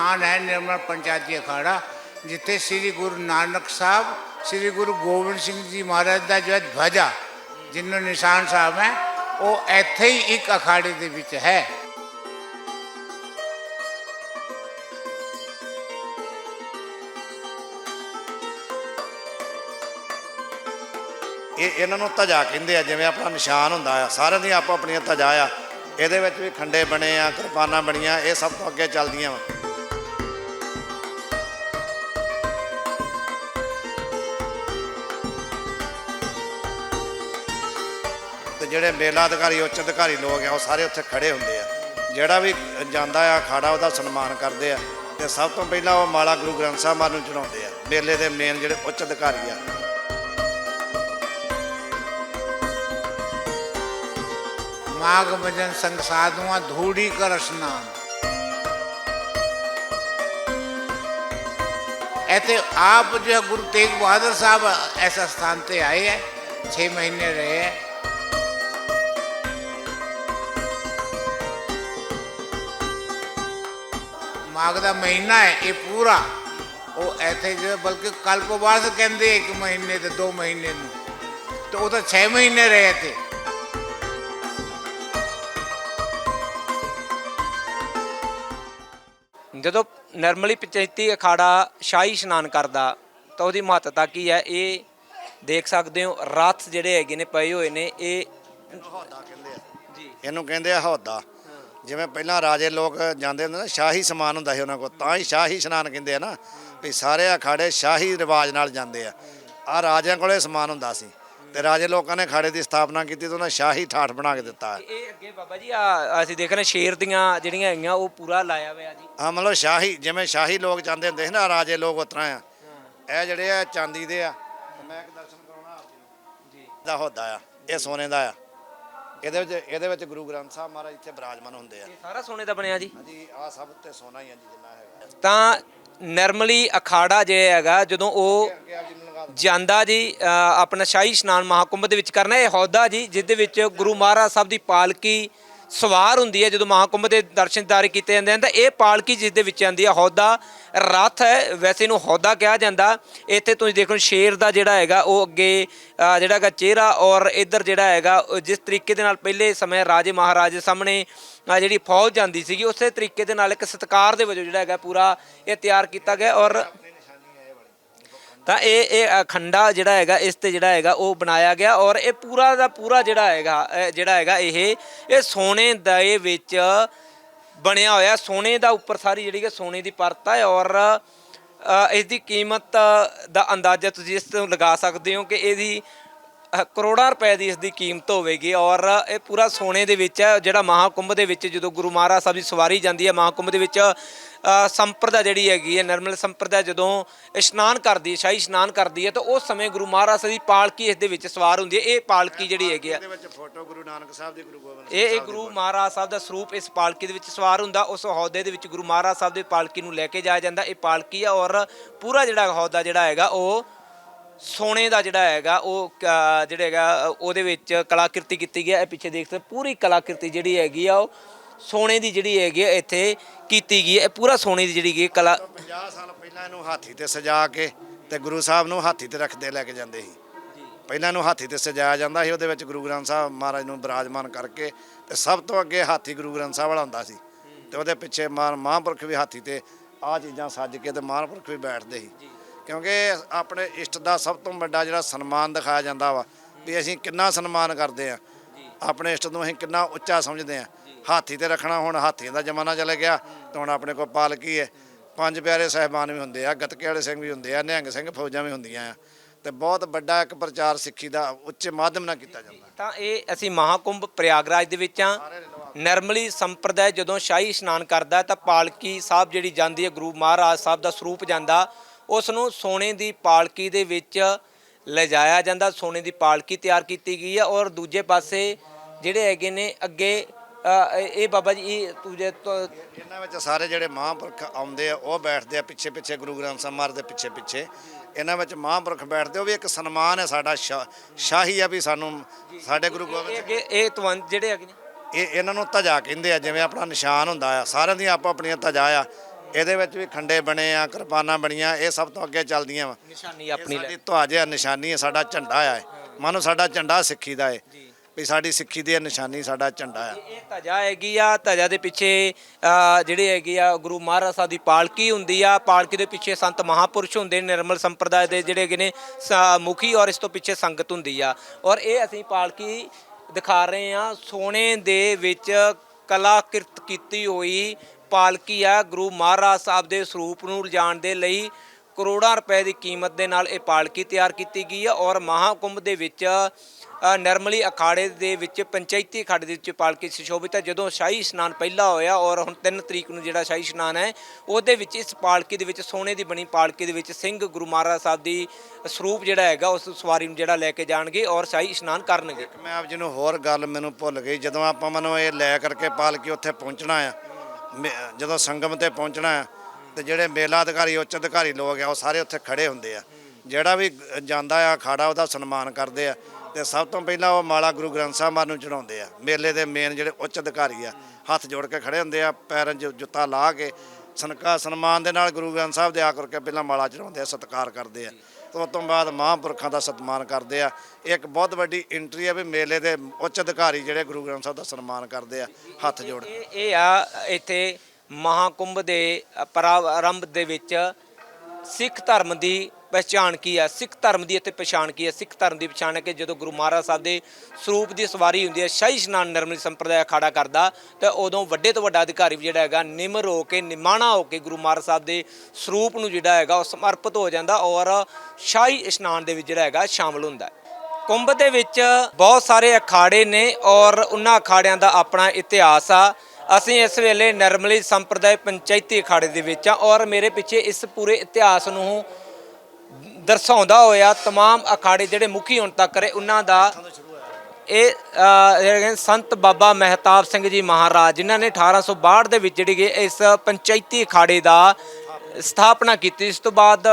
ਸਥਾਨ ਹੈ ਨਿਰਮਲ ਪੰਚਾਇਤੀ ਅਖਾੜਾ, ਜਿੱਥੇ ਸ੍ਰੀ ਗੁਰੂ ਨਾਨਕ ਸਾਹਿਬ, ਸ੍ਰੀ ਗੁਰੂ ਗੋਬਿੰਦ ਸਿੰਘ ਜੀ ਮਹਾਰਾਜ ਦਾ ਜੋ ਹੈ ਧਵਜਾ ਜਿਹਨੂੰ ਨਿਸ਼ਾਨ ਸਾਹਿਬ ਹੈ, ਉਹ ਇੱਥੇ ਹੀ ਇੱਕ ਅਖਾੜੇ ਦੇ ਵਿੱਚ ਹੈ। ਇਹ ਇਹਨਾਂ ਨੂੰ ਧਜਾ ਕਹਿੰਦੇ ਆ, ਜਿਵੇਂ ਆਪਣਾ ਨਿਸ਼ਾਨ ਹੁੰਦਾ ਆ, ਸਾਰਿਆਂ ਦੀਆਂ ਆਪੋ ਆਪਣੀਆਂ ਧਜਾ ਆ, ਇਹਦੇ ਵਿੱਚ ਵੀ ਖੰਡੇ ਬਣੇ ਆ ਕਿਰਪਾਨਾਂ ਬਣੀਆਂ, ਇਹ ਸਭ ਤੋਂ ਅੱਗੇ ਚੱਲਦੀਆਂ ਵਾ। ਜਿਹੜੇ ਮੇਲਾ ਅਧਿਕਾਰੀ, ਉੱਚ ਅਧਿਕਾਰੀ ਲੋਕ ਆ, ਉਹ ਸਾਰੇ ਉੱਥੇ ਖੜੇ ਹੁੰਦੇ ਆ। ਜਿਹੜਾ ਵੀ ਜਾਂਦਾ ਆ, ਅਖਾੜਾ, ਉਹਦਾ ਸਨਮਾਨ ਕਰਦੇ ਆ। ਤੇ ਸਭ ਤੋਂ ਪਹਿਲਾਂ ਉਹ ਮਾਲਾ ਗੁਰੂ ਗ੍ਰੰਥ ਸਾਹਿਬ ਮਾਨ ਨੂੰ ਚੜਾਉਂਦੇ ਆ। ਮੇਲੇ ਦੇ ਮੇਨ ਜਿਹੜੇ ਉੱਚ ਅਧਿਕਾਰੀ ਆ। ਮਾਗ ਭਜਨ ਸੰਗ ਸਾਧੂਆਂ, ਧੂੜੀ ਕਰ ਅਸ਼ਨਾਨ ਐਤੇ ਆਪ ਜੋ ਗੁਰੂ ਤੇਗ ਬਹਾਦਰ ਸਾਹਿਬ ਐਸਾ ਸਥਾਨ ਤੇ ਆਏ ਹੈ 6 ਮਹੀਨੇ ਰਹੇ ਹੈ ਮਾਘ ਦਾ ਮਹੀਨਾ ਹੈ ਇਹ ਪੂਰਾ। ਉਹ ਇੱਥੇ ਜੋ ਬਲਕਿ ਕਲਪਵਾਸ ਕਹਿੰਦੇ ਇੱਕ ਮਹੀਨੇ ਤੇ ਦੋ ਮਹੀਨੇ ਨੂੰ। ਤੇ ਉਹ ਤਾਂ 6 ਮਹੀਨੇ ਰਹੇ ਥੇ ਜਦੋਂ ਨਰਮਲੀ ਪੰਚਾਇਤੀ ਅਖਾੜਾ ਸ਼ਾਹੀ ਇਸ਼ਨਾਨ ਕਰਦਾ ਤਾਂ ਉਹਦੀ ਮਹੱਤਤਾ ਕੀ ਹੈ? ਇਹ ਦੇਖ ਸਕਦੇ ਹੋ ਰਥ ਜਿਹੜੇ ਹੈਗੇ ਨੇ ਪਏ ਹੋਏ ਨੇ ਇਹ ਹੌਦਾ ਕਹਿੰਦੇ ਆ। ਜੀ। ਇਹਨੂੰ ਕਹਿੰਦੇ ਆ ਹੌਦਾ। ਜਿਵੇਂ ਪਹਿਲਾਂ ਰਾਜੇ ਲੋਕ ਜਾਂਦੇ ਹੁੰਦੇ ਨਾ ਸ਼ਾਹੀ ਸਮਾਨ ਹੁੰਦਾ ਸੀ ਉਹਨਾਂ ਕੋਲ ਤਾਂ ਹੀ ਸ਼ਾਹੀ ਇਸ਼ਨਾਨ ਕਹਿੰਦੇ ਆ ਨਾ ਵੀ ਸਾਰੇ ਅਖਾੜੇ ਸ਼ਾਹੀ ਰਿਵਾਜ ਨਾਲ ਜਾਂਦੇ ਆ। ਆ ਰਾਜਿਆਂ ਕੋਲੇ ਸਮਾਨ ਹੁੰਦਾ ਸੀ ਤੇ ਰਾਜੇ ਲੋਕਾਂ ਨੇ ਅਖਾੜੇ ਦੀ ਸਥਾਪਨਾ ਕੀਤੀ ਤੇ ਉਹਨਾਂ ਸ਼ਾਹੀ ਠਾਠ ਬਣਾ ਕੇ ਦਿੱਤਾ। ਹੈ ਇਹ ਅੱਗੇ ਬਾਬਾ ਜੀ ਆ ਅਸੀਂ ਦੇਖ ਰਹੇ ਸ਼ੇਰ ਦੀਆਂ ਜਿਹੜੀਆਂ ਹੈਗੀਆਂ ਉਹ ਪੂਰਾ ਲਾਇਆ ਹੋਇਆ ਜੀ। ਆ ਮਤਲਬ ਸ਼ਾਹੀ ਜਿਵੇਂ ਸ਼ਾਹੀ ਲੋਕ ਜਾਂਦੇ ਹੁੰਦੇ ਸੀ ਨਾ ਰਾਜੇ ਲੋਕ ਉਤਰਾ ਆ। ਇਹ ਜਿਹੜੇ ਆ ਚਾਂਦੀ ਦੇ ਆ ਮੈਂ ਇੱਕ ਦਰਸ਼ਨ ਕਰਾਉਣਾ ਆਪ ਜੀ। ਦਾ ਹੋਦਾ ਆ ਇਹ ਸੋਨੇ ਦਾ ਆ। ਇਹਦੇ ਵਿੱਚ ਇਹਦੇ ਵਿੱਚ ਗੁਰੂ ਗ੍ਰੰਥ ਸਾਹਿਬ ਮਹਾਰਾਜ ਇੱਥੇ ਬਿਰਾਜਮਾਨ ਹੁੰਦੇ ਆ। ਇਹ ਸਾਰਾ ਸੋਨੇ ਦਾ ਬਣਿਆ ਜੀ? ਹਾਂਜੀ ਆ ਸਭ ਉੱਤੇ ਸੋਨਾ ਹੀ ਆ ਜੀ ਜਿੰਨਾ ਹੈਗਾ। ਤਾਂ ਨਰਮਲੀ ਅਖਾੜਾ ਜੇ ਹੈਗਾ ਜਦੋਂ ਉਹ ਅੱਗੇ ਆਪ ਜੀ ਨੂੰ ਲਗਾ ਦਿਓ। ਜਾਂਦਾ ਜੀ ਅ, ਆਪਣਾ ਸ਼ਾਹੀ ਇਸ਼ਨਾਨ ਮਹਾਕੁੰਭ ਦੇ ਵਿੱਚ ਕਰਨਾ ਇਹ ਹੌਦਾ ਜੀ ਜਿਸ ਦੇ ਵਿੱਚ ਗੁਰੂ ਮਹਾਰਾਜ ਸਾਹਿਬ ਦੀ ਪਾਲਕੀ ਸਵਾਰ ਹੁੰਦੀ ਹੈ, ਜਦੋਂ ਮਹਾਕੁੰਭ ਦੇ ਦਰਸ਼ਨਦਾਰੇ ਕੀਤੇ ਜਾਂਦੇ ਹਨ, ਤਾਂ ਇਹ ਪਾਲਕੀ ਜਿਸ ਦੇ ਵਿੱਚ ਆਉਂਦੀ ਹੈ ਹੌਦਾ ਰਥ ਹੈ, ਵੈਸੇ ਇਹਨੂੰ ਹੌਦਾ ਕਿਹਾ ਜਾਂਦਾ। ਇੱਥੇ ਤੁਸੀਂ ਦੇਖੋ, ਸ਼ੇਰ ਦਾ ਜਿਹੜਾ ਹੈਗਾ, ਉਹ ਅੱਗੇ ਜਿਹੜਾ ਹੈਗਾ ਚਿਹਰਾ ਔਰ ਇੱਧਰ ਜਿਹੜਾ ਹੈਗਾ ਜਿਸ ਤਰੀਕੇ ਦੇ ਨਾਲ ਪਹਿਲੇ ਸਮੇਂ ਰਾਜੇ ਮਹਾਰਾਜੇ ਸਾਹਮਣੇ ਜਿਹੜੀ ਫੌਜ ਜਾਂਦੀ ਸੀਗੀ, ਉਸੇ ਤਰੀਕੇ ਦੇ ਨਾਲ ਇੱਕ ਸਤਕਾਰ ਦੇ ਵਜੋਂ ਜਿਹੜਾ ਹੈਗਾ ਪੂਰਾ ਇਹ ਤਿਆਰ ਕੀਤਾ ਗਿਆ ਔਰ ਤਾਂ ਇਹ ਇਹ ਖੰਡਾ ਜਿਹੜਾ ਹੈਗਾ ਇਸ ਤੇ ਜਿਹੜਾ ਹੈਗਾ ਉਹ ਬਣਾਇਆ ਗਿਆ ਔਰ ਇਹ ਪੂਰਾ ਦਾ ਪੂਰਾ ਜਿਹੜਾ ਹੈਗਾ ਜਿਹੜਾ ਹੈਗਾ ਇਹ ਇਹ ਸੋਨੇ ਦੇ ਵਿੱਚ ਬਣਿਆ ਹੋਇਆ ਸੋਨੇ ਦਾ ਉੱਪਰ ਸਾਰੀ ਜਿਹੜੀ ਹੈ ਸੋਨੇ ਦੀ ਪਰਤ ਹੈ ਔਰ ਅ, ਇਸ ਦੀ ਕੀਮਤ ਦਾ ਅੰਦਾਜ਼ਾ ਤੁਸੀਂ ਇਸ ਤੋਂ ਲਗਾ ਸਕਦੇ ਹੋ ਕਿ ਇਹਦੀ ਅ, ਕਰੋੜਾਂ ਰੁਪਏ ਦੀ ਇਸ ਦੀ ਕੀਮਤ ਹੋਵੇਗੀ ਔਰ ਇਹ ਪੂਰਾ ਸੋਨੇ ਦੇ ਵਿੱਚ ਹੈ ਜਿਹੜਾ ਮਹਾਕੁੰਭ ਦੇ ਵਿੱਚ ਜਦੋਂ ਗੁਰੂ ਮਹਾਰਾਜ ਸਾਹਿਬ ਦੀ ਸਵਾਰੀ ਜਾਂਦੀ ਹੈ ਮਹਾਕੁੰਭ ਦੇ ਵਿੱਚ ਅ, ਸੰਪਰਦਾ ਜਿਹੜੀ ਹੈਗੀ ਹੈ ਨਰਮਲ ਸੰਪਰਦਾ ਜਦੋਂ ਇਸ਼ਨਾਨ ਕਰਦੀ ਹੈ ਸ਼ਾਹੀ ਇਸ਼ਨਾਨ ਕਰਦੀ ਹੈ ਤਾਂ ਉਸ ਸਮੇਂ ਗੁਰੂ ਮਹਾਰਾਜ ਸਾਹਿਬ ਦੀ ਪਾਲਕੀ ਇਸ ਦੇ ਵਿੱਚ ਸਵਾਰ ਹੁੰਦੀ ਹੈ ਇਹ ਪਾਲਕੀ ਜਿਹੜੀ ਹੈਗੀ ਹੈ। ਇਹਦੇ ਵਿੱਚ ਫੋਟੋ ਗੁਰੂ ਨਾਨਕ ਸਾਹਿਬ ਦੀ ਗੁਰੂ ਗੋਬਿੰਦ ਇਹ ਇਹ ਗੁਰੂ ਮਹਾਰਾਜ ਸਾਹਿਬ ਦਾ ਸਰੂਪ ਇਸ ਪਾਲਕੀ ਦੇ ਵਿੱਚ ਸਵਾਰ ਹੁੰਦਾ ਉਸ ਅਹੁਦੇ ਦੇ ਵਿੱਚ ਗੁਰੂ ਮਹਾਰਾਜ ਸਾਹਿਬ ਦੀ ਪਾਲਕੀ ਨੂੰ ਲੈ ਕੇ ਜਾਇਆ ਜਾਂਦਾ ਇਹ ਪਾਲਕੀ ਹੈ ਔਰ ਪੂਰਾ ਜਿਹੜਾ ਅਹੁਦਾ ਜਿਹੜਾ ਹੈਗਾ ਉਹ ਸੋਨੇ ਦਾ ਜਿਹੜਾ ਹੈਗਾ ਉਹ ਜਿਹੜਾ ਹੈਗਾ ਉਹਦੇ ਵਿੱਚ ਕਲਾਕ੍ਰਿਤੀ ਕੀਤੀ ਗਈ ਹੈ। ਇਹ ਪਿੱਛੇ ਦੇਖ ਸਕਦੇ ਪੂਰੀ ਕਲਾਕ੍ਰਿਤੀ ਜਿਹੜੀ ਹੈਗੀ ਆ ਉਹ ਸੋਨੇ ਦੀ ਜਿਹੜੀ ਹੈਗੀ ਆ ਇੱਥੇ ਕੀਤੀ ਗਈ ਹੈ। ਇਹ ਪੂਰਾ ਸੋਨੇ ਦੀ ਜਿਹੜੀ ਹੈਗੀ ਹੈ ਕਲਾ 50 ਸਾਲ ਪਹਿਲਾਂ ਇਹਨੂੰ ਹਾਥੀ ਤੇ ਸਜਾ ਕੇ ਤੇ ਗੁਰੂ ਸਾਹਿਬ ਨੂੰ ਹਾਥੀ ਤੇ ਰੱਖਦੇ ਲੈ ਕੇ ਜਾਂਦੇ ਸੀ। ਪਹਿਲਾਂ ਇਹਨੂੰ ਹਾਥੀ ਤੇ ਸਜਾਇਆ ਜਾਂਦਾ ਸੀ ਉਹਦੇ ਵਿੱਚ ਗੁਰੂ ਗ੍ਰੰਥ ਸਾਹਿਬ ਮਹਾਰਾਜ ਨੂੰ ਬਿਰਾਜਮਾਨ ਕਰਕੇ ਤੇ ਸਭ ਤੋਂ ਅੱਗੇ ਹਾਥੀ ਗੁਰੂ ਗ੍ਰੰਥ ਸਾਹਿਬ ਵਾਲਾ ਹੁੰਦਾ ਸੀ। ਤੇ ਉਹਦੇ ਪਿੱਛੇ ਮਹਾ- ਮਹਾਂਪੁਰਖ ਵੀ ਹਾਥੀ ਤੇ ਆਹ ਚੀਜ਼ਾਂ ਸੱਜ ਕੇ ਤੇ ਮਹਾਂਪੁਰਖ ਵੀ ਬੈਠਦੇ ਸੀ। ਕਿਉਂਕਿ ਆਪਣੇ ਇਸ਼ਟ ਦਾ ਸਭ ਤੋਂ ਵੱਡਾ ਜਿਹੜਾ ਸਨਮਾਨ ਦਿਖਾਇਆ ਜਾਂਦਾ ਵਾ ਵੀ ਅਸੀਂ ਕਿੰਨਾ ਸਨਮਾਨ ਕਰਦੇ ਆ ਆਪਣੇ ਇਸ਼ਟ ਨੂੰ ਅਸੀਂ ਕਿੰਨਾ ਉੱਚਾ ਸਮਝਦੇ ਆ ਹਾਥੀ ਤੇ ਰੱਖਣਾ ਹੁਣ ਹਾਥੀਆਂ ਦਾ ਜ਼ਮਾਨਾ ਚਲੇ ਗਿਆ ਤੇ ਹੁਣ ਆਪਣੇ ਕੋਲ ਪਾਲਕੀ ਹੈ। ਪੰਜ ਪਿਆਰੇ ਸਹਿਬਾਨ ਵੀ ਹੁੰਦੇ ਆ ਗੱਤਕੇ ਵਾਲੇ ਸਿੰਘ ਵੀ ਹੁੰਦੇ ਆ ਨਿਹੰਗ ਸਿੰਘ ਫੌਜਾਂ ਵੀ ਹੁੰਦੀਆਂ ਆ। ਤੇ ਬਹੁਤ ਵੱਡਾ ਇੱਕ ਪ੍ਰਚਾਰ ਸਿੱਖੀ ਦਾ ਉੱਚੇ ਮਾਧਿਅਮ ਨਾਲ ਕੀਤਾ ਜਾਂਦਾ। ਤਾਂ ਇਹ ਅਸੀਂ ਮਹਾਕੁੰਭ ਪ੍ਰਯਾਗਰਾਜ ਦੇ ਵਿੱਚ ਆ ਨਰਮਲੀ ਸੰਪਰਦਾ ਜਦੋਂ ਸ਼ਾਹੀ ਇਸ਼ਨਾਨ ਕਰਦਾ ਤਾਂ ਪਾਲਕੀ ਸਾਹਿਬ ਜਿਹੜੀ ਜਾਂਦੀ ਹੈ ਗੁਰੂ ਮਹਾਰਾਜ ਸਾਹਿਬ ਦਾ ਸਰੂਪ ਜਾਂਦਾ। ਉਸ ਨੂੰ ਸੋਨੇ ਦੀ ਪਾਲਕੀ ਦੇ ਵਿੱਚ ਲਿਜਾਇਆ ਜਾਂਦਾ। ਸੋਨੇ ਦੀ ਪਾਲਕੀ ਤਿਆਰ ਕੀਤੀ ਗਈ ਹੈ ਔਰ ਦੂਜੇ ਪਾਸੇ ਜਿਹੜੇ ਹੈਗੇ ਨੇ ਅੱਗੇ ਇਹ ਬਾਬਾ ਜੀ ਇਹ ਤੋਂ ਇਹਨਾਂ ਵਿੱਚ ਸਾਰੇ ਜਿਹੜੇ ਮਹਾਂਪੁਰਖ ਆਉਂਦੇ ਆ ਉਹ ਬੈਠਦੇ ਆ ਪਿੱਛੇ ਪਿੱਛੇ ਗੁਰੂ ਗ੍ਰੰਥ ਸਾਹਿਬ ਮਹਾਰਾਜ ਦੇ ਪਿੱਛੇ ਪਿੱਛੇ। ਇਹਨਾਂ ਵਿੱਚ ਮਹਾਂਪੁਰਖ ਬੈਠਦੇ ਉਹ ਵੀ ਇੱਕ ਸਨਮਾਨ ਹੈ ਸਾਡਾ ਸ਼ਾਹੀ ਆ ਵੀ ਸਾਨੂੰ ਸਾਡੇ ਗੁਰੂ ਗੋਬਿੰਦ ਇਹ ਸਿੰਘ ਇਹ ਤਵੰਦ ਜਿਹੜੇ ਹੈਗੇ ਨੇ। ਇਹ ਇਹਨਾਂ ਨੂੰ ਧਜਾ ਕਹਿੰਦੇ ਆ ਜਿਵੇਂ ਆਪਣਾ ਨਿਸ਼ਾਨ ਹੁੰਦਾ ਆ ਸਾਰਿਆਂ ਦੀਆਂ ਆਪੋ ਆਪਣੀਆਂ ਧਜਾ ਆ। ਇਹਦੇ ਵਿੱਚ ਵੀ ਖੰਡੇ ਬਣੇ ਆ ਕਿਰਪਾਨਾਂ ਬਣੀਆਂ ਇਹ ਸਭ ਤੋਂ ਅੱਗੇ ਚੱਲਦੀਆਂ ਵਾ। ਨਿਸ਼ਾਨੀ ਆਪਣੀ ਲੈ ਸਾਡੀ ਤੁਹਾਜ ਆ ਨਿਸ਼ਾਨੀ ਹੈ ਸਾਡਾ ਝੰਡਾ ਆ ਮਾਨੋ ਸਾਡਾ ਝੰਡਾ ਸਿੱਖੀ ਦਾ ਹੈ ਵੀ ਸਾਡੀ ਸਿੱਖੀ ਦੀ ਇਹ ਨਿਸ਼ਾਨੀ ਸਾਡਾ ਝੰਡਾ ਆ। ਇਹ ਧਜਾ ਹੈਗੀ ਆ ਧਜਾ ਦੇ ਪਿੱਛੇ ਅ, ਜਿਹੜੇ ਹੈਗੇ ਆ ਗੁਰੂ ਮਹਾਰਾਜ ਸਾਹਿਬ ਦੀ ਪਾਲਕੀ ਹੁੰਦੀ ਆ। ਪਾਲਕੀ ਦੇ ਪਿੱਛੇ ਸੰਤ ਮਹਾਪੁਰਸ਼ ਹੁੰਦੇ ਨੇ ਨਿਰਮਲ ਸੰਪਰਦਾਇ ਦੇ ਜਿਹੜੇ ਹੈਗੇ ਨੇ ਸ- ਮੁਖੀ ਔਰ ਇਸ ਤੋਂ ਪਿੱਛੇ ਸੰਗਤ ਹੁੰਦੀ ਆ। ਔਰ ਇਹ ਅਸੀਂ ਪਾਲਕੀ ਦਿਖਾ ਰਹੇ ਆ। ਸੋਨੇ ਦੇ ਵਿੱਚ ਕਲਾਕਿਰਤ ਕੀਤੀ ਹੋਈ ਪਾਲਕੀ ਆ ਗੁਰੂ ਮਹਾਰਾਜ ਸਾਹਿਬ ਦੇ ਸਰੂਪ ਨੂੰ ਲਿਜਾਣ ਦੇ ਲਈ ਕਰੋੜਾਂ ਰੁਪਏ ਦੀ ਕੀਮਤ ਦੇ ਨਾਲ ਇਹ ਪਾਲਕੀ ਤਿਆਰ ਕੀਤੀ ਗਈ ਹੈ ਔਰ ਮਹਾਕੁੰਭ ਦੇ ਵਿੱਚ ਅ, ਨਰਮਲੀ ਅਖਾੜੇ ਦੇ ਵਿੱਚ ਪੰਚਾਇਤੀ ਅਖਾੜੇ ਦੇ ਵਿੱਚ ਪਾਲਕੀ ਸੁਸ਼ੋਭਿਤ ਹੈ ਜਦੋਂ ਸ਼ਾਹੀ ਇਸ਼ਨਾਨ ਪਹਿਲਾ ਹੋਇਆ ਔਰ ਹੁਣ 3 ਤਰੀਕ ਨੂੰ ਜਿਹੜਾ ਸ਼ਾਹੀ ਇਸ਼ਨਾਨ ਹੈ ਉਹਦੇ ਵਿੱਚ ਇਸ ਪਾਲਕੀ ਦੇ ਵਿੱਚ ਸੋਨੇ ਦੀ ਬਣੀ ਪਾਲਕੀ ਦੇ ਵਿੱਚ ਸਿੰਘ ਗੁਰੂ ਮਹਾਰਾਜ ਸਾਹਿਬ ਦੀ ਸਰੂਪ ਜਿਹੜਾ ਹੈਗਾ ਉਸ ਸਵਾਰੀ ਨੂੰ ਜਿਹੜਾ ਲੈ ਕੇ ਜਾਣਗੇ ਔਰ ਸ਼ਾਹੀ ਇਸ਼ਨਾਨ ਕਰਨਗੇ। ਮੈਂ ਆਪ ਜੀ ਨੂੰ ਹੋਰ ਗੱਲ ਮੈਨੂੰ ਭੁੱਲ ਗਈ ਜਦੋਂ ਆਪਾਂ ਮੈਨੂੰ ਇਹ ਲੈ ਕਰਕੇ ਪਾਲਕੀ ਉੱਥੇ ਪਹੁੰਚਣਾ ਆ ਮੇ- ਜਦੋਂ ਸੰਗਮ ਤੇ ਪਹੁੰਚਣਾ ਆ ਤੇ ਜਿਹੜੇ ਮੇਲਾ ਅਧਿਕਾਰੀ, ਉੱਚ ਅਧਿਕਾਰੀ ਲੋਕ ਆ, ਉਹ ਸਾਰੇ ਉੱਥੇ ਖੜੇ ਹੁੰਦੇ ਆ। ਜਿਹੜਾ ਵੀ ਜਾਂਦਾ ਆ ਅਖਾੜਾ, ਉਹਦਾ ਸਨਮਾਨ ਕਰਦੇ ਆ। ਤੇ ਸਭ ਤੋਂ ਪਹਿਲਾਂ ਉਹ ਮਾਲਾ ਗੁਰੂ ਗ੍ਰੰਥ ਸਾਹਿਬ ਮਾਨ ਨੂੰ ਚੜਾਉਂਦੇ ਆ। ਮੇਲੇ ਦੇ ਮੇਨ ਜਿਹੜੇ ਉੱਚ ਅਧਿਕਾਰੀ ਆ, ਹੱਥ ਜੋੜ ਕੇ ਖੜੇ ਹੁੰਦੇ ਆ, ਪੈਰਾਂ 'ਚ ਜੁੱਤਾ ਲਾ ਕੇ ਸਨਕਾ, ਸਨਮਾਨ ਦੇ ਨਾਲ ਗੁਰੂ ਗ੍ਰੰਥ ਸਾਹਿਬ ਦੇ ਆ ਕਰਕੇ ਪਹਿਲਾਂ ਮਾਲਾ ਚੜਾਉਂਦੇ ਆ, ਸਤਿਕਾਰ ਕਰਦੇ ਆ। ਤੇ ਉਸ ਤੋਂ ਬਾਅਦ ਮਹਾਂਪੁਰਖਾਂ ਦਾ ਸਤਿਮਾਨ ਕਰਦੇ ਆ। ਇਹ ਇੱਕ ਬਹੁਤ ਵੱਡੀ ਐਂਟਰੀ ਆ ਵੀ ਮੇਲੇ ਦੇ ਉੱਚ ਅਧਿਕਾਰੀ ਜਿਹੜੇ ਗੁਰੂ ਗ੍ਰੰਥ ਸਾਹਿਬ ਦਾ ਸਨਮਾਨ ਕਰਦੇ ਆ, ਹੱਥ ਜੋੜ ਇਹ ਇਹ ਆ ਇੱਥੇ ਮਹਾਕੁੰਭ ਦੇ ਪ੍ਰਾਰੰਭ ਦੇ ਵਿੱਚ ਸਿੱਖ ਧਰਮ ਦੀ ਪਛਾਣ ਕੀ ਹੈ? ਸਿੱਖ ਧਰਮ ਦੀ ਇੱਥੇ ਪਛਾਣ ਕੀ ਹੈ? ਸਿੱਖ ਧਰਮ ਦੀ ਪਛਾਣ ਹੈ ਕਿ ਜਦੋਂ ਗੁਰੂ ਮਹਾਰਾਜ ਸਾਹਿਬ ਦੇ ਸਰੂਪ ਦੀ ਸਵਾਰੀ ਹੁੰਦੀ ਹੈ, ਸ਼ਾਹੀ ਇਸ਼ਨਾਨ ਨਿਰਮਲੀ ਸੰਪਰਦਾਇ ਅਖਾੜਾ ਕਰਦਾ, ਤਾਂ ਉਦੋਂ ਵੱਡੇ ਤੋਂ ਵੱਡਾ ਅਧਿਕਾਰੀ ਵੀ ਜਿਹੜਾ ਹੈਗਾ ਨਿਮਰ ਹੋ ਕੇ, ਨਿਮਾਣਾ ਹੋ ਕੇ ਗੁਰੂ ਮਹਾਰਾਜ ਸਾਹਿਬ ਦੇ ਸਰੂਪ ਨੂੰ ਜਿਹੜਾ ਹੈਗਾ, ਉਹ ਸਮਰਪਿਤ ਹੋ ਜਾਂਦਾ ਔਰ ਸ਼ਾਹੀ ਇਸ਼ਨਾਨ ਦੇ ਵਿੱਚ ਜਿਹੜਾ ਹੈਗਾ, ਸ਼ਾਮਲ ਹੁੰਦਾ ਹੈ। ਕੁੰਭ ਦੇ ਵਿੱਚ ਬਹੁਤ ਸਾਰੇ ਅਖਾੜੇ ਨੇ ਔਰ ਉਹਨਾਂ ਅਖਾੜਿਆਂ ਦਾ ਆਪਣਾ ਇਤਿਹਾਸ ਆ। ਅਸੀਂ ਇਸ ਵੇਲੇ ਨਰਮਲੀ ਸੰਪਰਦਾਇ ਪੰਚਾਇਤੀ ਅਖਾੜੇ ਦੇ ਵਿੱਚ ਆ ਔਰ ਮੇਰੇ ਪਿੱਛੇ ਇਸ ਪੂਰੇ ਇਤਿਹਾਸ ਨੂੰ ਦਰਸਾਉਂਦਾ ਹੋਇਆ तमाम ਅਖਾੜੇ ਜਿਹੜੇ ਮੁਖੀ ਹੁਣ ਤੱਕ ਰਹੇ ਉਹਨਾਂ ਦਾ ਇਹ ਅ, ਜਿਹੜੇ ਹੈਗੇ ਸੰਤ ਬਾਬਾ ਮਹਿਤਾਬ ਸਿੰਘ ਜੀ ਮਹਾਰਾਜ ਜਿਨ੍ਹਾਂ ਨੇ 1862 ਦੇ ਵਿੱਚ ਜਿਹੜੀ ਕਿ ਇਸ ਪੰਚਾਇਤੀ ਅਖਾੜੇ ਦਾ ਸਥਾਪਨਾ ਕੀਤੀ ਇਸ ਤੋਂ ਬਾਅਦ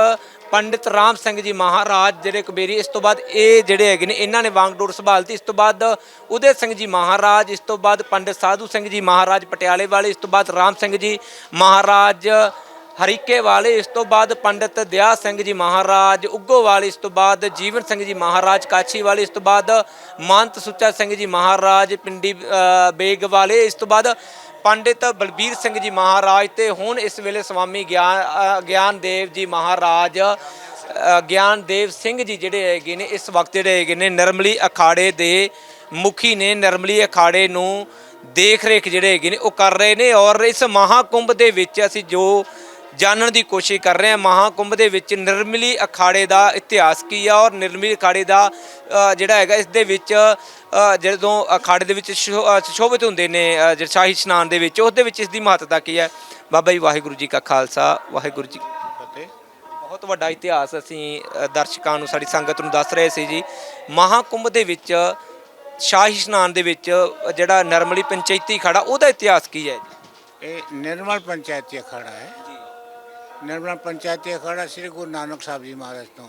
ਪੰਡਿਤ ਰਾਮ ਸਿੰਘ ਜੀ ਮਹਾਰਾਜ ਜਿਹੜੇ ਕਬੀਰੀ, ਇਸ ਤੋਂ ਬਾਅਦ ਇਹ ਜਿਹੜੇ ਹੈਗੇ ਨੇ, ਇਹਨਾਂ ਨੇ ਵਾਂਗਡੋਰ ਸੰਭਾਲਤੀ। ਇਸ ਤੋਂ ਬਾਅਦ ਉਦੇ ਸਿੰਘ ਜੀ ਮਹਾਰਾਜ, ਇਸ ਤੋਂ ਬਾਅਦ ਪੰਡਿਤ ਸਾਧੂ ਸਿੰਘ ਜੀ ਮਹਾਰਾਜ ਪਟਿਆਲੇ ਵਾਲੇ, ਇਸ ਤੋਂ ਬਾਅਦ ਰਾਮ ਸਿੰਘ ਜੀ ਮਹਾਰਾਜ ਹਰੀਕੇ ਵਾਲੇ, ਇਸ ਤੋਂ ਬਾਅਦ ਪੰਡਿਤ ਦਿਆ ਸਿੰਘ ਜੀ ਮਹਾਰਾਜ, ਉੱਗੋ ਵਾਲੇ, ਇਸ ਤੋਂ ਬਾਅਦ ਜੀਵਨ ਸਿੰਘ ਜੀ ਮਹਾਰਾਜ, ਕਾਛੀ ਵਾਲੇ, ਇਸ ਤੋਂ ਬਾਅਦ ਮੰਤ ਸੁੱਚਾ ਸਿੰਘ ਜੀ ਮਹਾਰਾਜ, ਪਿੰਡੀ ਬੇਗ ਵਾਲੇ, ਇਸ ਤੋਂ ਬਾਅਦ ਪੰਡਿਤ ਬਲਬੀਰ ਸਿੰਘ ਜੀ ਮਹਾਰਾਜ ਤੇ ਹੁਣ ਇਸ ਵੇਲੇ ਸਵਾਮੀ ਗਿਆਨ ਗਿਆਨ ਦੇਵ ਜੀ ਮਹਾਰਾਜ ਗਿਆਨ ਦੇਵ ਸਿੰਘ ਜੀ ਜਿਹੜੇ ਹੈਗੇ ਨੇ, ਇਸ ਵਕਤ ਜਿਹੜੇ ਹੈਗੇ ਨੇ ਨਰਮਲੀ ਅਖਾੜੇ ਦੇ ਮੁਖੀ ਨੇ, ਨਰਮਲੀ ਅਖਾੜੇ ਨੂੰ ਦੇਖ ਰੇਖ ਜਿਹੜੇ ਹੈਗੇ ਨੇ, ਉਹ ਕਰ ਰਹੇ ਨੇ ਔਰ ਇਸ ਮਹਾਕੁੰਭ ਦੇ ਵਿੱਚ ਅਸੀਂ ਜੋ ਜਾਣਨ ਦੀ ਕੋਸ਼ਿਸ਼ ਕਰ ਰਹੇ ਹਾਂ। ਮਹਾਕੁੰਭ ਦੇ ਵਿੱਚ ਨਿਰਮਲੀ ਅਖਾੜੇ ਦਾ ਇਤਿਹਾਸ ਕੀ ਆ ਔਰ ਨਿਰਮਲੀ ਅਖਾੜੇ ਦਾ ਜਿਹੜਾ ਹੈਗਾ ਇਸ ਦੇ ਵਿੱਚ ਜਦੋਂ ਅਖਾੜੇ ਦੇ ਵਿੱਚ ਸ਼ੋ- ਸ਼ੋਭਿਤ ਹੁੰਦੇ ਨੇ ਅ, ਸ਼ਾਹੀ ਇਸ਼ਨਾਨ ਦੇ ਵਿੱਚ ਉਸ ਦੇ ਵਿੱਚ ਇਸ ਦੀ ਮਹੱਤਤਾ ਕੀ ਹੈ? ਬਾਬਾ ਜੀ ਵਾਹਿਗੁਰੂ ਜੀ ਕਾ ਖਾਲਸਾ ਵਾਹਿਗੁਰੂ ਜੀ ਫਤਿਹ। ਬਹੁਤ ਵੱਡਾ ਇਤਿਹਾਸ ਅਸੀਂ ਦਰਸ਼ਕਾਂ ਨੂੰ ਸਾਡੀ ਸੰਗਤ ਨੂੰ ਦੱਸ ਰਹੇ ਸੀ ਜੀ। ਮਹਾਕੁੰਭ ਦੇ ਵਿੱਚ ਸ਼ਾਹੀ ਇਸ਼ਨਾਨ ਦੇ ਵਿੱਚ ਜਿਹੜਾ ਨਰਮਲੀ ਪੰਚਾਇਤੀ ਅਖਾੜਾ ਉਹਦਾ ਇਤਿਹਾਸ ਕੀ ਹੈ ਜੀ? ਇਹ ਨਿਰਮਲ ਪੰਚਾਇਤੀ ਅਖਾੜਾ ਹੈ। ਨਿਰਮਲ ਪੰਚਾਇਤੀ ਅਖਾੜਾ ਸ੍ਰੀ ਗੁਰੂ ਨਾਨਕ ਸਾਹਿਬ ਜੀ ਮਹਾਰਾਜ ਤੋਂ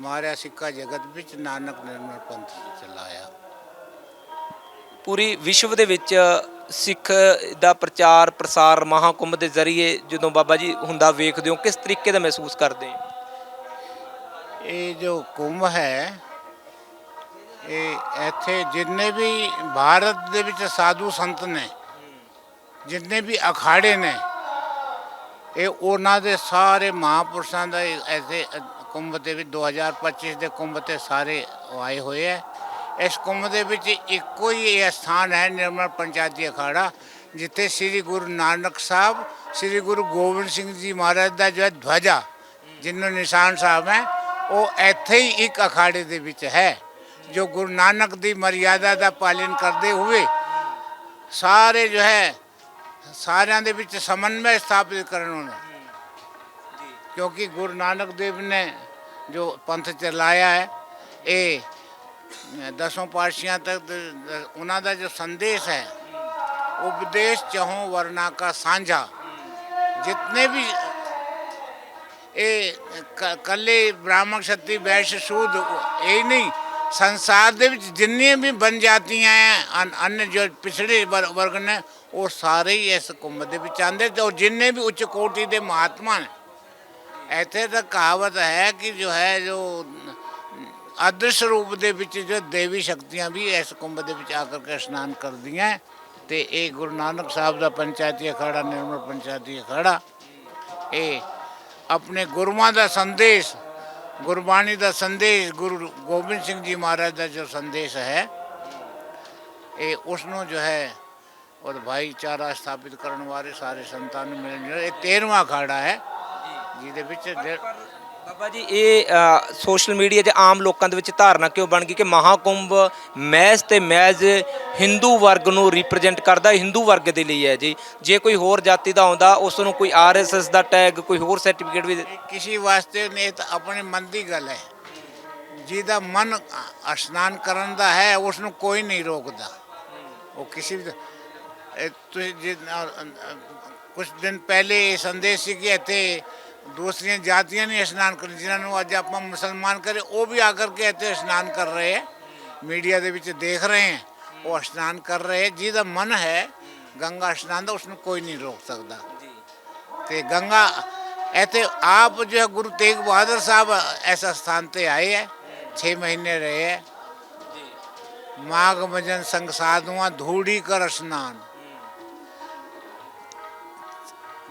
ਮਾਰਿਆ ਸਿੱਕਾ ਜਗਤ ਵਿੱਚ ਨਾਨਕ ਨਿਰਮਲ ਪੰਥ ਚਲਾਇਆ ਪੂਰੀ ਵਿਸ਼ਵ ਦੇ ਵਿੱਚ ਸਿੱਖ ਦਾ ਪ੍ਰਚਾਰ ਪ੍ਰਸਾਰ ਮਹਾਕੁੰਭ ਦੇ ਜ਼ਰੀਏ ਜਦੋਂ ਬਾਬਾ ਜੀ ਹੁੰਦਾ ਵੇਖਦੇ ਹੋ ਕਿਸ ਤਰੀਕੇ ਦਾ ਮਹਿਸੂਸ ਕਰਦੇ ਹੋ? ਇਹ ਜੋ ਕੁੰਭ ਹੈ ਇਹ ਇੱਥੇ ਜਿੰਨੇ ਵੀ ਭਾਰਤ ਦੇ ਵਿੱਚ ਸਾਧੂ ਸੰਤ ਨੇ ਜਿੰਨੇ ਵੀ ਅਖਾੜੇ ਨੇ ਇਹ ਉਹਨਾਂ ਦੇ ਸਾਰੇ ਮਹਾਪੁਰਸ਼ਾਂ ਦਾ ਇਹ ਐਸੇ ਅ, ਕੁੰਭ ਦੇ ਵਿੱਚ 2025 ਦੇ ਕੁੰਭ ਤੇ ਸਾਰੇ ਆਏ ਹੋਏ ਹੈ। ਇਸ ਕੁੰਭ ਦੇ ਵਿੱਚ ਇੱਕੋ ਹੀ ਇਹ ਸਥਾਨ ਹੈ ਨਿਰਮਲ ਪੰਚਾਇਤੀ ਅਖਾੜਾ ਜਿੱਥੇ ਸ੍ਰੀ ਗੁਰੂ ਨਾਨਕ ਸਾਹਿਬ ਸ੍ਰੀ ਗੁਰੂ ਗੋਬਿੰਦ ਸਿੰਘ ਜੀ ਮਹਾਰਾਜ ਦਾ ਜੋ ਹੈ ਧਵਜਾ ਜਿਹਨੂੰ ਨਿਸ਼ਾਨ ਸਾਹਿਬ ਹੈ ਉਹ ਇੱਥੇ ਹੀ ਇੱਕ ਅਖਾੜੇ ਦੇ ਵਿੱਚ ਹੈ। ਜੋ ਗੁਰੂ ਨਾਨਕ ਦੀ ਮਰਿਆਦਾ ਦਾ ਪਾਲਣ ਕਰਦੇ ਹੋਏ ਸਾਰੇ ਜੋ ਹੈ ਸਾਰਿਆਂ ਦੇ ਵਿੱਚ ਸਮਨਵੈ ਸਥਾਪਿਤ ਕਰਨ ਉਹਨੇ। ਕਿਉਂਕਿ ਗੁਰੂ ਨਾਨਕ ਦੇਵ ਨੇ ਜੋ ਪੰਥ ਚਲਾਇਆ ਹੈ ਇਹ ਦਸੋਂ ਪਾਤਸ਼ਾਹਾਂ ਤੱਕ ਉਹਨਾਂ ਦਾ ਜੋ ਸੰਦੇਸ਼ ਹੈ ਉਪਦੇਸ਼ ਚਹੋਂ ਵਰਨਾ ਕਾ ਸਾਂਝਾ। ਜਿਤਨੇ ਵੀ ਇਹ ਕੱਲੇ ਬ੍ਰਾਹਮਣ ਛੱਤੀ ਵੈਸ਼ ਸ਼ੂਦ ਇਹ ਨਹੀਂ ਸੰਸਾਰ ਦੇ ਵਿੱਚ ਜਿੰਨੀਆਂ ਵੀ ਬਣ ਜਾਤੀਆਂ ਹੈ ਅਨ- ਅੰਨ ਜੋ ਪਿਛੜੇ ਵਰਗ ਨੇ, ਉਹ ਸਾਰੇ ਹੀ ਇਸ ਕੁੰਭ ਦੇ ਵਿੱਚ ਆਉਂਦੇ ਤੇ ਉਹ ਜਿੰਨੇ ਵੀ ਉੱਚ ਕੋਟੀ ਦੇ ਮਹਾਤਮਾ ਨੇ। ਇੱਥੇ ਤਾਂ ਕਹਾਵਤ ਹੈ ਕਿ ਜੋ ਹੈ, ਜੋ ਆਦਰਸ਼ ਰੂਪ ਦੇ ਵਿੱਚ ਜੋ ਦੇਵੀ ਸ਼ਕਤੀਆਂ ਵੀ ਇਸ ਕੁੰਭ ਦੇ ਵਿੱਚ ਆ ਕਰਕੇ ਇਸ਼ਨਾਨ ਕਰਦੀਆਂ ਹੈ ਤੇ ਇਹ ਗੁਰੂ ਨਾਨਕ ਸਾਹਿਬ ਦਾ ਪੰਚਾਇਤੀ ਅਖਾੜਾ, ਨਿਰਮਲ ਪੰਚਾਇਤੀ ਅਖਾੜਾ। ਇਹ ਆਪਣੇ ਗੁਰੂਆਂ ਦਾ ਸੰਦੇਸ਼ ਗੁਰਬਾਣੀ ਦਾ ਸੰਦੇਸ਼ ਗੁਰੂ ਗੋਬਿੰਦ ਸਿੰਘ ਜੀ ਮਹਾਰਾਜ ਦਾ ਜੋ ਸੰਦੇਸ਼ ਹੈ, ਇਹ ਉਸ ਨੂੰ ਜੋ ਹੈ ਔਰ ਭਾਈਚਾਰਾ ਸਥਾਪਿਤ ਕਰਨ ਵਾਲੇ ਸਾਰੇ ਸੰਤਾਂ ਨੂੰ ਮਿਲਣ ਇਹ 13ਵਾਂ ਅਖਾੜਾ ਹੈ, ਜਿਹਦੇ ਵਿੱਚ ਜੇ- ਬਾਬਾ ਜੀ, ਇਹ ਸੋਸ਼ਲ ਮੀਡੀਆ 'ਚ ਆਮ ਲੋਕਾਂ ਦੇ ਵਿੱਚ ਧਾਰਨਾ ਕਿਉਂ ਬਣ ਗਈ ਕਿ ਮਹਾਕੁੰਭ ਮੈਜ਼ ਤੇ ਮੈਜ਼ ਹਿੰਦੂ ਵਰਗ ਨੂੰ ਰਿਪਰੈਜ਼ੈਂਟ ਕਰਦਾ, ਹਿੰਦੂ ਵਰਗ ਦੇ ਲਈ ਹੈ ਜੀ। ਜੇ ਕੋਈ ਹੋਰ ਜਾਤੀ ਦਾ ਆਉਂਦਾ ਉਸ ਨੂੰ ਕੋਈ ਆਰਐਸਐਸ ਦਾ ਟੈਗ, ਕੋਈ ਹੋਰ ਸਰਟੀਫਿਕੇਟ ਵੀ ਦੇ- ਕਿਸੇ ਵਾਸਤੇ ਨਹੀਂ ਤਾਂ ਆਪਣੇ ਮਨ ਦੀ ਗੱਲ ਹੈ। ਜਿਹਦਾ ਮਨ ਅ- ਇਸ਼ਨਾਨ ਕਰਨ ਦਾ ਹੈ ਉਸ ਨੂੰ ਕੋਈ ਨਹੀਂ ਰੋਕਦਾ। ਉਹ ਕਿਸੇ ਵੀ ਤੁਸੀਂ ਜੇ ਕੁਝ ਦਿਨ ਪਹਿਲੇ ਸੰਦੇਸ਼ ਸੀ ਕਿ ਇੱਥੇ ਦੂਸਰੀਆਂ ਜਾਤੀਆਂ ਨੇ ਇਸ਼ਨਾਨ ਕਰਨ ਜਿਨ੍ਹਾਂ ਨੂੰ ਅੱਜ ਆਪਾਂ ਮੁਸਲਮਾਨ ਕਰੇ ਉਹ ਵੀ ਆ ਕਰਕੇ ਇੱਥੇ ਇਸ਼ਨਾਨ ਕਰ ਰਹੇ ਹੈ। ਮੀਡੀਆ ਦੇ ਵਿੱਚ ਦੇਖ ਰਹੇ ਹੈ ਉਹ ਇਸ਼ਨਾਨ ਕਰ ਰਹੇ ਜਿਹਦਾ ਮਨ ਹੈ ਗੰਗਾ ਇਸ਼ਨਾਨ ਦਾ ਉਸ ਨੂੰ ਕੋਈ ਨਹੀਂ ਰੋਕ ਸਕਦਾ। ਤੇ ਗੰਗਾ ਇੱਥੇ ਆਪ ਜੋ ਗੁਰੂ ਤੇਗ ਬਹਾਦਰ ਸਾਹਿਬ ਐਸਾ ਸਥਾਨ ਤੇ ਆਏ ਹੈ 6 ਮਹੀਨੇ ਰਹੇ ਹੈ। ਮਾਘ ਮਜਨ ਸੰਗ ਸਾਧੂਆਂ ਧੂੜੀ ਕਰ ਇਸ਼ਨਾਨ।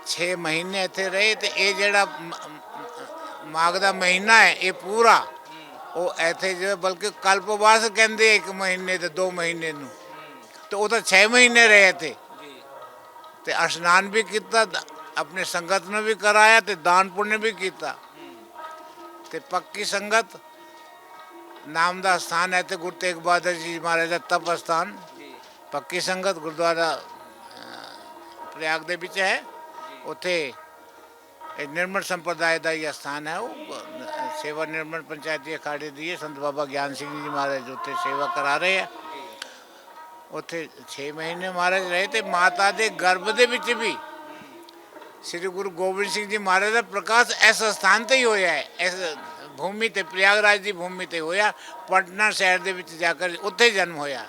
6 ਮਹੀਨੇ ਇੱਥੇ ਰਹੇ ਤੇ ਇਹ ਜਿਹੜਾ ਮ- ਮਾਘ ਦਾ ਮਹੀਨਾ ਹੈ, ਇਹ ਪੂਰਾ। ਉਹ ਇੱਥੇ ਜੋ ਬਲਕਿ ਕਲਪਵਾਸ ਕਹਿੰਦੇ ਇੱਕ ਮਹੀਨੇ ਤੇ ਦੋ ਮਹੀਨੇ ਨੂੰ। ਤੇ ਉਹ ਤਾਂ 6 ਮਹੀਨੇ ਰਹੇ ਇੱਥੇ। ਤੇ ਅਸਨਾਨ ਵੀ ਕੀਤਾ, ਦ- ਆਪਣੇ ਸੰਗਤ ਨੂੰ ਵੀ ਕਰਾਇਆ ਤੇ ਦਾਨ ਪੁੰਨ ਵੀ ਕੀਤਾ। ਤੇ ਪੱਕੀ ਸੰਗਤ, ਨਾਮ ਦਾ ਸਥਾਨ ਹੈ ਤੇ ਗੁਰੂ ਤੇਗ ਬਹਾਦਰ ਜੀ ਮਹਾਰਾਜ ਦਾ ਤਪ ਸਥਾਨ। ਪੱਕੀ ਸੰਗਤ ਗੁਰਦੁਆਰਾ ਪ੍ਰਯਾਗ ਦੇ ਵਿੱਚ ਹੈ। ਉੱਥੇ ਨਿਰਮਲ ਸੰਪਰਦਾਇ ਦਾ ਹੀ ਸਥਾਨ ਹੈ। ਉਹ ਸੇਵਾ ਨਿਰਮਲ ਪੰਚਾਇਤੀ ਅਖਾੜੇ ਦੀ ਸੰਤ ਬਾਬਾ ਗਿਆਨ ਸਿੰਘ ਜੀ ਮਹਾਰਾਜ ਉੱਥੇ ਸੇਵਾ ਕਰਾ ਰਹੇ ਆ। ਉੱਥੇ 6 ਮਹੀਨੇ ਮਹਾਰਾਜ ਰਹੇ ਤੇ ਮਾਤਾ ਦੇ ਗਰਭ ਦੇ ਵਿੱਚ ਵੀ ਸ੍ਰੀ ਗੁਰੂ ਗੋਬਿੰਦ ਸਿੰਘ ਜੀ ਮਹਾਰਾਜ ਦਾ ਪ੍ਰਕਾਸ਼ ਇਸ ਸਥਾਨ ਤੇ ਹੀ ਹੋਇਆ ਹੈ। ਇਸ ਭੂਮੀ ਤੇ, ਪ੍ਰਯਾਗਰਾਜ ਦੀ ਭੂਮੀ ਤੇ ਹੋਇਆ। ਪਟਨਾ ਸ਼ਹਿਰ ਦੇ ਵਿੱਚ ਜਾ ਕੇ ਉੱਥੇ ਜਨਮ ਹੋਇਆ।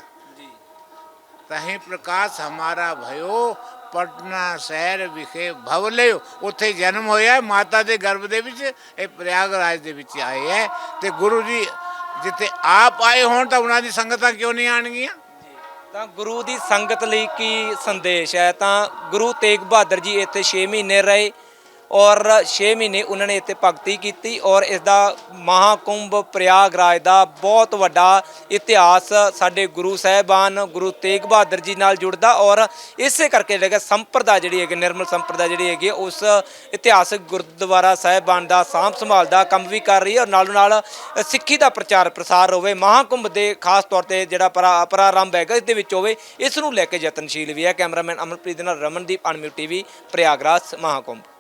ਤਹੀਂ ਪ੍ਰਕਾਸ਼ ਹਮਾਰਾ ਭਇਓ ਪਟਨਾ ਸ਼ਹਿਰ ਵਿਖੇ ਭਵ ਲਿਓ ਉੱਥੇ ਜਨਮ ਹੋਇਆ ਮਾਤਾ ਦੇ ਗਰਭ ਦੇ ਵਿੱਚ ਇਹ ਪ੍ਰਯਾਗਰਾਜ ਦੇ ਵਿੱਚ ਆਏ ਹੈ ਤੇ ਗੁਰੂ ਜੀ ਜਿੱਥੇ ਆਪ ਆਏ ਹੋਣ ਤਾਂ ਉਹਨਾਂ ਦੀ ਸੰਗਤਾਂ ਕਿਉਂ ਨਹੀਂ ਆਣਗੀਆਂ ਤਾਂ ਗੁਰੂ ਦੀ ਸੰਗਤ ਲਈ ਕੀ ਸੰਦੇਸ਼ ਹੈ ਤਾਂ ਗੁਰੂ ਤੇਗ ਬਹਾਦਰ ਜੀ ਇੱਥੇ 6 ਮਹੀਨੇ ਰਹੇ ਔਰ 6 ਮਹੀਨੇ ਉਹਨਾਂ ਨੇ ਇੱਥੇ ਭਗਤੀ ਕੀਤੀ ਔਰ ਇਸ ਦਾ ਮਹਾਕੁੰਭ ਪ੍ਰਯਾਗਰਾਜ ਦਾ ਬਹੁਤ ਵੱਡਾ ਇਤਿਹਾਸ ਸਾਡੇ ਗੁਰੂ ਸਾਹਿਬਾਨ, ਗੁਰੂ ਤੇਗ ਬਹਾਦਰ ਜੀ ਨਾਲ ਜੁੜਦਾ ਔਰ ਇਸੇ ਕਰਕੇ ਜਿਹੜਾ ਸੰਪਰਦਾ ਜਿਹੜੀ ਹੈਗੀ, ਨਿਰਮਲ ਸੰਪਰਦਾ ਜਿਹੜੀ ਹੈਗੀ, ਉਸ ਇਤਿਹਾਸਕ ਗੁਰਦੁਆਰਾ ਸਾਹਿਬਾਨ ਦਾ ਸਾਂਭ ਸੰਭਾਲ ਦਾ ਕੰਮ ਵੀ ਕਰ ਰਹੀ ਹੈ ਔਰ ਨਾਲੋਂ ਨਾਲ ਸਿੱਖੀ ਦਾ ਪ੍ਰਚਾਰ ਪ੍ਰਸਾਰ ਹੋਵੇ, ਮਹਾਕੁੰਭ ਦੇ ਖਾਸ ਤੌਰ ਤੇ ਜਿਹੜਾ ਪਰਾ, ਪ੍ਰਾਰੰਭ ਹੈਗਾ, ਇਸ ਦੇ ਵਿੱਚ ਹੋਵੇ, ਇਸ ਨੂੰ ਲੈ ਕੇ ਯਤਨਸ਼ੀਲ ਵੀ ਹੈ ਕੈਮਰਾਮੈਨ ਅਮਰਪ੍ਰੀਤ ਦੇ ਨਾਲ ਰਮਨਦੀਪ, ਅਨਮਿਊ ਟੀਵੀ, ਪ੍ਰਯਾਗਰਾਜ, ਮਹਾਕੁੰਭ।